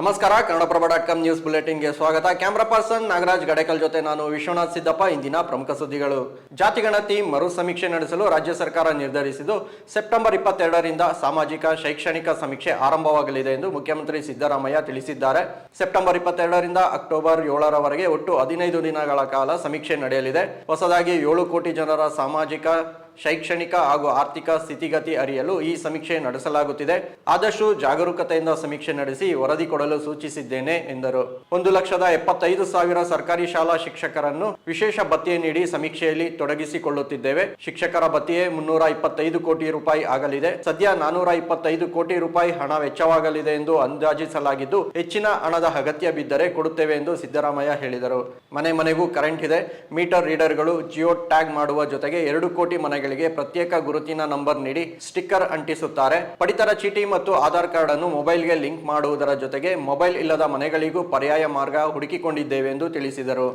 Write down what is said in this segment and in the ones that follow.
ನಮಸ್ಕಾರ Kannadaprabha dot com news ಬುಲೆಟಿನ್ಗೆ ಸ್ವಾಗತ. ಕ್ಯಾಮ್ರಾ ಪರ್ಸನ್ ನಾಗರಾಜ್ ಗಡೇಕಲ್ ಜೊತೆ ನಾನು ವಿಶ್ವನಾಥ್ ಸಿದ್ದಪ್ಪ. ಇಂದಿನ ಪ್ರಮುಖ ಸುದ್ದಿಗಳು. ಜಾತಿಗಣತಿ ಮರು ಸಮೀಕ್ಷೆ ನಡೆಸಲು ರಾಜ್ಯ ಸರ್ಕಾರ ನಿರ್ಧರಿಸಿದ್ದು, ಸೆಪ್ಟೆಂಬರ್ ಇಪ್ಪತ್ತೆರಡರಿಂದ ಸಾಮಾಜಿಕ, ಶೈಕ್ಷಣಿಕ ಸಮೀಕ್ಷೆ ಆರಂಭವಾಗಲಿದೆ ಎಂದು ಮುಖ್ಯಮಂತ್ರಿ ಸಿದ್ದರಾಮಯ್ಯ ತಿಳಿಸಿದ್ದಾರೆ. ಸೆಪ್ಟೆಂಬರ್ ಇಪ್ಪತ್ತೆರಡರಿಂದ ಅಕ್ಟೋಬರ್ ಏಳರವರೆಗೆ ಒಟ್ಟು ಹದಿನೈದು ದಿನಗಳ ಕಾಲ ಸಮೀಕ್ಷೆ ನಡೆಯಲಿದೆ. ಹೊಸದಾಗಿ ಏಳು ಕೋಟಿ ಜನರ ಸಾಮಾಜಿಕ ಶೈಕ್ಷಣಿಕ ಹಾಗೂ ಆರ್ಥಿಕ ಸ್ಥಿತಿಗತಿ ಅರಿಯಲು ಈ ಸಮೀಕ್ಷೆ ನಡೆಸಲಾಗುತ್ತಿದೆ. ಆದಷ್ಟು ಜಾಗರೂಕತೆಯಿಂದ ಸಮೀಕ್ಷೆ ನಡೆಸಿ ವರದಿ ಕೊಡಲು ಸೂಚಿಸಿದ್ದೇನೆ, ಎಂದರು. ಒಂದು ಲಕ್ಷದ ಎಪ್ಪತ್ತೈದು ಸಾವಿರ ಸರ್ಕಾರಿ ಶಾಲಾ ಶಿಕ್ಷಕರನ್ನು ವಿಶೇಷ ಭತ್ಯೆ ನೀಡಿ ಸಮೀಕ್ಷೆಯಲ್ಲಿ ತೊಡಗಿಸಿಕೊಳ್ಳುತ್ತಿದ್ದೇವೆ. ಶಿಕ್ಷಕರ ಭತ್ಯೆ ಮುನ್ನೂರ ಇಪ್ಪತ್ತೈದು ಕೋಟಿ ರೂಪಾಯಿ ಆಗಲಿದೆ. ಸದ್ಯ ನಾನೂರ ಇಪ್ಪತ್ತೈದು ಕೋಟಿ ರೂಪಾಯಿ ಹಣ ವೆಚ್ಚವಾಗಲಿದೆ ಎಂದು ಅಂದಾಜಿಸಲಾಗಿದ್ದು, ಹೆಚ್ಚಿನ ಹಣದ ಅಗತ್ಯ ಬಿದ್ದರೆ ಕೊಡುತ್ತೇವೆ ಎಂದು ಸಿದ್ದರಾಮಯ್ಯ ಹೇಳಿದರು. ಮನೆ ಮನೆಗೂ ಕರೆಂಟ್ ಇದೆ. ಮೀಟರ್ ರೀಡರ್ಗಳು ಜಿಯೋ ಟ್ಯಾಗ್ ಮಾಡುವ ಜೊತೆಗೆ ಎರಡು ಕೋಟಿ ಮನೆಗಳಿಗೆ ಪ್ರತ್ಯೇಕ ಗುರುತಿನ ನಂಬರ್ ನೀಡಿ ಸ್ಟಿಕ್ಕರ್ ಅಂಟಿಸುತ್ತಾರೆ. ಪಡಿತರ ಚೀಟಿ ಮತ್ತು ಆಧಾರ್ ಕಾರ್ಡ್ ಅನ್ನು ಮೊಬೈಲ್ಗೆ ಲಿಂಕ್ ಮಾಡುವುದರ ಜೊತೆಗೆ ಮೊಬೈಲ್ ಇಲ್ಲದ ಮನೆಗಳಿಗೂ ಪರ್ಯಾಯ ಮಾರ್ಗ ಹುಡುಕಿಕೊಂಡಿದ್ದೇವೆ ಎಂದು ತಿಳಿಸಿದರು.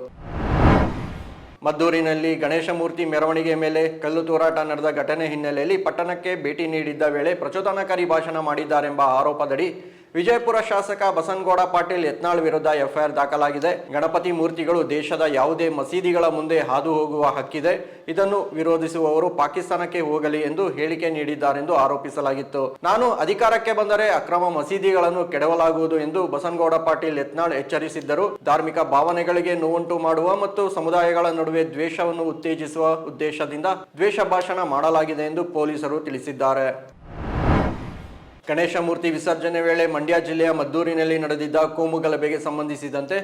ಮದ್ದೂರಿನಲ್ಲಿ ಗಣೇಶ ಮೂರ್ತಿ ಮೆರವಣಿಗೆ ಮೇಲೆ ಕಲ್ಲು ತೂರಾಟ ನಡೆದ ಘಟನೆ ಹಿನ್ನೆಲೆಯಲ್ಲಿ ಪಟ್ಟಣಕ್ಕೆ ಭೇಟಿ ನೀಡಿದ್ದ ವೇಳೆ ಪ್ರಚೋದನಕಾರಿ ಭಾಷಣ ಮಾಡಿದ್ದಾರೆಂಬ ಆರೋಪದಡಿ ವಿಜಯಪುರ ಶಾಸಕ ಬಸನಗೌಡ ಪಾಟೀಲ್ ಯತ್ನಾಳ್ ವಿರುದ್ಧ ಎಫ್ಐಆರ್ ದಾಖಲಾಗಿದೆ. ಗಣಪತಿ ಮೂರ್ತಿಗಳು ದೇಶದ ಯಾವುದೇ ಮಸೀದಿಗಳ ಮುಂದೆ ಹಾದು ಹೋಗುವ ಹಕ್ಕಿದೆ. ಇದನ್ನು ವಿರೋಧಿಸುವವರು ಪಾಕಿಸ್ತಾನಕ್ಕೆ ಹೋಗಲಿ ಎಂದು ಹೇಳಿಕೆ ನೀಡಿದ್ದಾರೆಂದು ಆರೋಪಿಸಲಾಗಿತ್ತು. ನಾನು ಅಧಿಕಾರಕ್ಕೆ ಬಂದರೆ ಅಕ್ರಮ ಮಸೀದಿಗಳನ್ನು ಕೆಡವಲಾಗುವುದು ಎಂದು ಬಸನಗೌಡ ಪಾಟೀಲ್ ಯತ್ನಾಳ್ ಎಚ್ಚರಿಸಿದ್ದರು. ಧಾರ್ಮಿಕ ಭಾವನೆಗಳಿಗೆ ನೋವುಂಟು ಮಾಡುವ ಮತ್ತು ಸಮುದಾಯಗಳ ನಡುವೆ ದ್ವೇಷವನ್ನು ಉತ್ತೇಜಿಸುವ ಉದ್ದೇಶದಿಂದ ದ್ವೇಷ ಭಾಷಣ ಮಾಡಲಾಗಿದೆ ಎಂದು ಪೊಲೀಸರು ತಿಳಿಸಿದ್ದಾರೆ. ಗಣೇಶ ಮೂರ್ತಿ ವಿಸರ್ಜನೆ ವೇಳೆ ಮಂಡ್ಯ ಜಿಲ್ಲೆಯ ಮದ್ದೂರಿನಲ್ಲಿ ನಡೆದಿದ್ದ ಕೋಮು ಗಲಭೆಗೆ ಸಂಬಂಧಿಸಿದಂತೆ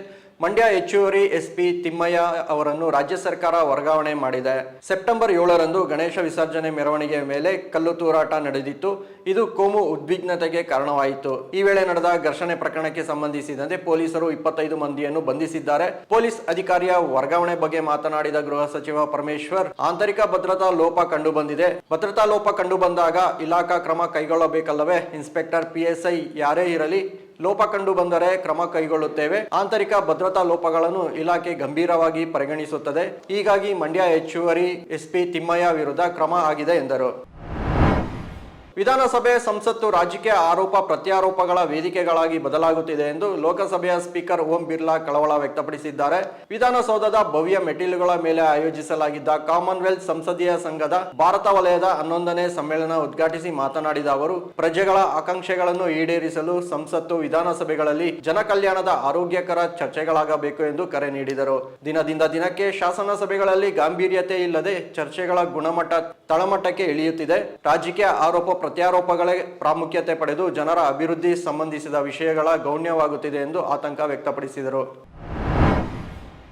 ಮಂಡ್ಯ ಹೆಚ್ಚುವರಿ ಎಸ್ಪಿ ತಿಮ್ಮಯ್ಯ ಅವರನ್ನು ರಾಜ್ಯ ಸರ್ಕಾರ ವರ್ಗಾವಣೆ ಮಾಡಿದೆ. ಸೆಪ್ಟೆಂಬರ್ ಏಳರಂದು ಗಣೇಶ ವಿಸರ್ಜನೆ ಮೆರವಣಿಗೆ ಮೇಲೆ ಕಲ್ಲು ತೂರಾಟ ನಡೆದಿತ್ತು. ಇದು ಕೋಮು ಉದ್ವಿಗ್ನತೆಗೆ ಕಾರಣವಾಯಿತು. ಈ ವೇಳೆ ನಡೆದ ಘರ್ಷಣೆ ಪ್ರಕರಣಕ್ಕೆ ಸಂಬಂಧಿಸಿದಂತೆ ಪೊಲೀಸರು ಇಪ್ಪತ್ತೈದು ಮಂದಿಯನ್ನು ಬಂಧಿಸಿದ್ದಾರೆ. ಪೊಲೀಸ್ ಅಧಿಕಾರಿಯ ವರ್ಗಾವಣೆ ಬಗ್ಗೆ ಮಾತನಾಡಿದ ಗೃಹ ಸಚಿವ ಪರಮೇಶ್ವರ್, ಆಂತರಿಕ ಭದ್ರತಾ ಲೋಪ ಕಂಡು ಬಂದಿದೆ ಭದ್ರತಾ ಲೋಪ ಕಂಡು ಬಂದಾಗ ಇಲಾಖಾ ಕ್ರಮ ಕೈಗೊಳ್ಳಬೇಕಲ್ಲವೇ? ಇನ್ಸ್ಪೆಕ್ಟರ್ ಪಿಎಸ್ಐ ಯಾರೇ ಇರಲಿ ಲೋಪ ಕಂಡು ಬಂದರೆ ಕ್ರಮ ಕೈಗೊಳ್ಳುತ್ತೇವೆ. ಆಂತರಿಕ ಭದ್ರತಾ ಲೋಪಗಳನ್ನು ಇಲಾಖೆ ಗಂಭೀರವಾಗಿ ಪರಿಗಣಿಸುತ್ತದೆ. ಹೀಗಾಗಿ ಮಂಡ್ಯ ಹೆಚ್ಚುವರಿ ಎಸ್ಪಿ ತಿಮ್ಮಯ್ಯ ವಿರುದ್ಧ ಕ್ರಮ ಆಗಿದೆ ಎಂದರು. ವಿಧಾನಸಭೆ ಸಂಸತ್ತು ರಾಜಕೀಯ ಆರೋಪ ಪ್ರತ್ಯಾರೋಪಗಳ ವೇದಿಕೆಗಳಾಗಿ ಬದಲಾಗುತ್ತಿದೆ ಎಂದು ಲೋಕಸಭೆಯ ಸ್ಪೀಕರ್ ಓಂ ಬಿರ್ಲಾ ಕಳವಳ ವ್ಯಕ್ತಪಡಿಸಿದ್ದಾರೆ. ವಿಧಾನಸೌಧದ ಭವ್ಯ ಮೆಟ್ಟಿಲುಗಳ ಮೇಲೆ ಆಯೋಜಿಸಲಾಗಿದ್ದ ಕಾಮನ್ವೆಲ್ತ್ ಸಂಸದೀಯ ಸಂಘದ ಭಾರತ ವಲಯದ ಹನ್ನೊಂದನೇ ಸಮ್ಮೇಳನ ಉದ್ಘಾಟಿಸಿ ಮಾತನಾಡಿದ ಅವರು, ಪ್ರಜೆಗಳ ಆಕಾಂಕ್ಷೆಗಳನ್ನು ಈಡೇರಿಸಲು ಸಂಸತ್ತು ವಿಧಾನಸಭೆಗಳಲ್ಲಿ ಜನಕಲ್ಯಾಣದ ಆರೋಗ್ಯಕರ ಚರ್ಚೆಗಳಾಗಬೇಕು ಎಂದು ಕರೆ ನೀಡಿದರು. ದಿನದಿಂದ ದಿನಕ್ಕೆ ಶಾಸನ ಸಭೆಗಳಲ್ಲಿ ಗಾಂಭೀರ್ಯತೆ ಇಲ್ಲದೆ ಚರ್ಚೆಗಳ ಗುಣಮಟ್ಟ ತಳಮಟ್ಟಕ್ಕೆ ಇಳಿಯುತ್ತಿದೆ. ರಾಜಕೀಯ ಆರೋಪ ಪ್ರತ್ಯಾರೋಪಗಳೇ ಪ್ರಾಮುಖ್ಯತೆ ಪಡೆದು ಜನರ ಅಭಿವೃದ್ಧಿ ಸಂಬಂಧಿಸಿದ ವಿಷಯಗಳ ಗೌಣ್ಯವಾಗುತ್ತಿದೆ ಎಂದು ಆತಂಕ ವ್ಯಕ್ತಪಡಿಸಿದರು.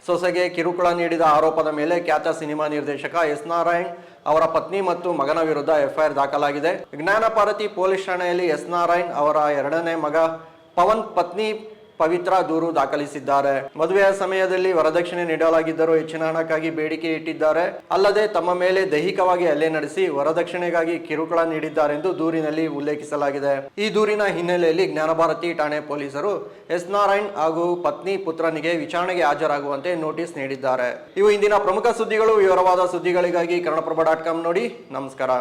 ಸೊಸೆಗೆ ಕಿರುಕುಳ ನೀಡಿದ ಆರೋಪದ ಮೇಲೆ ಖ್ಯಾತ ಸಿನಿಮಾ ನಿರ್ದೇಶಕ ಎಸ್ ನಾರಾಯಣ್ ಅವರ ಪತ್ನಿ ಮತ್ತು ಮಗನ ವಿರುದ್ಧ ಎಫ್ಐಆರ್ ದಾಖಲಾಗಿದೆ. ಜ್ಞಾನಪಾರತಿ ಪೊಲೀಸ್ ಠಾಣೆಯಲ್ಲಿ ಎಸ್ ನಾರಾಯಣ್ ಅವರ ಎರಡನೇ ಮಗ ಪವನ್ ಪತ್ನಿ ಪವಿತ್ರ ದೂರು ದಾಖಲಿಸಿದ್ದಾರೆ. ಮದುವೆಯ ಸಮಯದಲ್ಲಿ ವರದಕ್ಷಿಣೆ ನೀಡಲಾಗಿದ್ದರೂ ಹೆಚ್ಚಿನ ಹಣಕ್ಕಾಗಿ ಬೇಡಿಕೆ ಇಟ್ಟಿದ್ದಾರೆ. ಅಲ್ಲದೆ ತಮ್ಮ ಮೇಲೆ ದೈಹಿಕವಾಗಿ ಹಲ್ಲೆ ನಡೆಸಿ ವರದಕ್ಷಿಣೆಗಾಗಿ ಕಿರುಕುಳ ನೀಡಿದ್ದಾರೆಂದು ದೂರಿನಲ್ಲಿ ಉಲ್ಲೇಖಿಸಲಾಗಿದೆ. ಈ ದೂರಿನ ಹಿನ್ನೆಲೆಯಲ್ಲಿ ಜ್ಞಾನಭಾರತಿ ಠಾಣೆ ಪೊಲೀಸರು ಎಸ್ ನಾರಾಯಣ್ ಹಾಗೂ ಪತ್ನಿ ಪುತ್ರನಿಗೆ ವಿಚಾರಣೆಗೆ ಹಾಜರಾಗುವಂತೆ ನೋಟಿಸ್ ನೀಡಿದ್ದಾರೆ. ಇವು ಇಂದಿನ ಪ್ರಮುಖ ಸುದ್ದಿಗಳು. ವಿವರವಾದ ಸುದ್ದಿಗಳಿಗಾಗಿ ಕನ್ನಡಪ್ರಭ ಡಾಟ್ ನೋಡಿ. ನಮಸ್ಕಾರ.